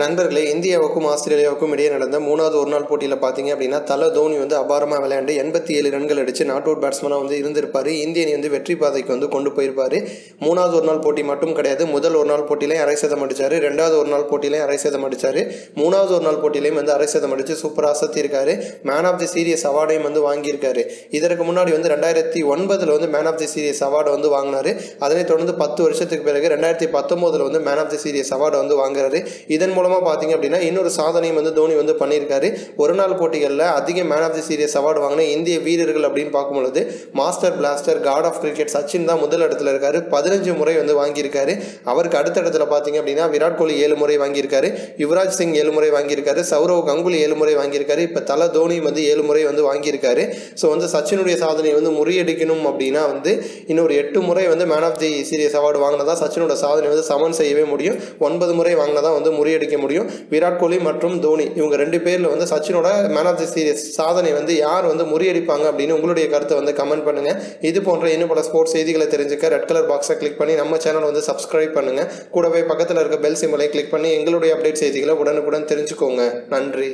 நண்பர்களே இந்தியாவுக்கும் ஆஸ்திரேலியாவுக்கும் இடையே நடந்த மூணாவது ஒரு நாள் போட்டியில் பார்த்தீங்க அப்படின்னா தல தோனி வந்து அபாரமாக விளையாண்டு எண்பத்தி ஏழு ரன்கள் அடித்து நாட் அவுட் பேட்ஸ்மனாக வந்து இருந்திருப்பார். இந்திய அணி வந்து வெற்றி பாதைக்கு வந்து கொண்டு போயிருப்பார். மூணாவது ஒரு நாள் போட்டி மட்டும் கிடையாது முதல் ஒரு நாள் போட்டியிலையும் அரை சதம் அடிச்சார் ரெண்டாவது ஒரு நாள் போட்டியிலையும் அரை சதம் அடிச்சார் மூணாவது ஒரு நாள் போட்டியிலையும் வந்து அரை சதம் அடித்து சூப்பராக அசத்தியிருக்காரு மேன் ஆஃப் தி சீரியஸ் அவார்டையும் வந்து வாங்கியிருக்காரு. இதற்கு முன்னாடி வந்து ரெண்டாயிரத்தி ஒன்பதில் வந்து மேன் ஆஃப் தி சீரியஸ் அவார்டை வந்து வாங்கினார். அதனைத் தொடர்ந்து பத்து வருஷத்துக்கு பிறகு ரெண்டாயிரத்தி பத்தொம்போதில் வந்து மேன் ஆஃப் தி சீரியஸ் அவார்டை வந்து வாங்குறாரு. இதன் மூலமாக பார்த்தீங்க அப்படின்னா இன்னொரு சாதனையும் வந்து தோனி வந்து பண்ணியிருக்காரு. ஒரு நாள் போட்டிகளில் அதிக man of the series award வாங்கின இந்திய வீரர்கள் அப்படின்னு பார்க்கும்பொழுது master blaster god of cricket Sachin தான் முதல் இடத்துல இருக்காரு. பதினஞ்சு முறை வந்து வாங்கியிருக்காரு. அவருக்கு அடுத்த இடத்துல பார்த்தீங்க அப்படின்னா விராட் கோலி ஏழு முறை வாங்கியிருக்காரு. யுவராஜ் சிங் ஏழு முறை வாங்கியிருக்காரு. சௌரவ் கங்குலி ஏழு முறை வாங்கியிருக்காரு. இப்போ தல தோனி வந்து ஏழு முறை வந்து வாங்கியிருக்காரு. ஸோ வந்து சச்சினுடைய சாதனையை வந்து முறியடிக்கணும் அப்படின்னா வந்து இன்னொரு எட்டு முறை வந்து man of the series award வாங்கினதா சச்சினோட சாதனை வந்து சமன் செய்யவே முடியும். ஒன்பது முறை வாங்கினதான் வந்து முறியடிக்க முடியும். விராட் கோலி மற்றும் தோனி இவங்க ரெண்டு பேரில் வந்து சச்சினோட மேன் ஆஃப் தி சீரியஸ் சாதனை வந்து யார் வந்து முறியடிப்பாங்க அப்படின்னு உங்களுடைய கருத்தை வந்து கமெண்ட் பண்ணுங்கள் இது போன்ற இன்னும் பல ஸ்போர்ட்ஸ் செய்திகளை தெரிஞ்சுக்க ரெட் கலர் பாக்ஸை கிளிக் பண்ணி நம்ம சேனல் வந்து சப்ஸ்கிரைப் பண்ணுங்கள் கூடவே பக்கத்தில் இருக்க பெல் சிம்பலை கிளிக் பண்ணி எங்களுடைய அப்டேட் செய்திகளை உடனுக்குடன் தெரிஞ்சுக்கோங்க. நன்றி.